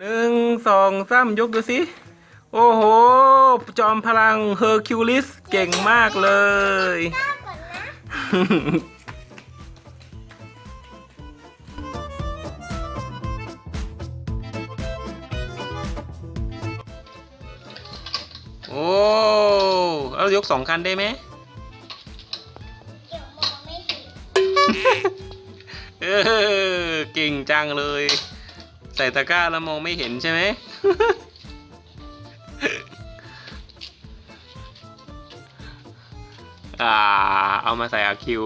สองสามยกดูสิ โอ้โห จอมพลังเฮอร์คิวลิสเก่งมากเลยก้าวก่อนนะโอ้เอายกสองคันได้ไหมเดี๋ยวมองไม่เห็นเออเก่งจังเลย ใส่ตะกร้าแล้วมองไม่เห็นใช่ไหม อ่า เอามาใส่อาคิว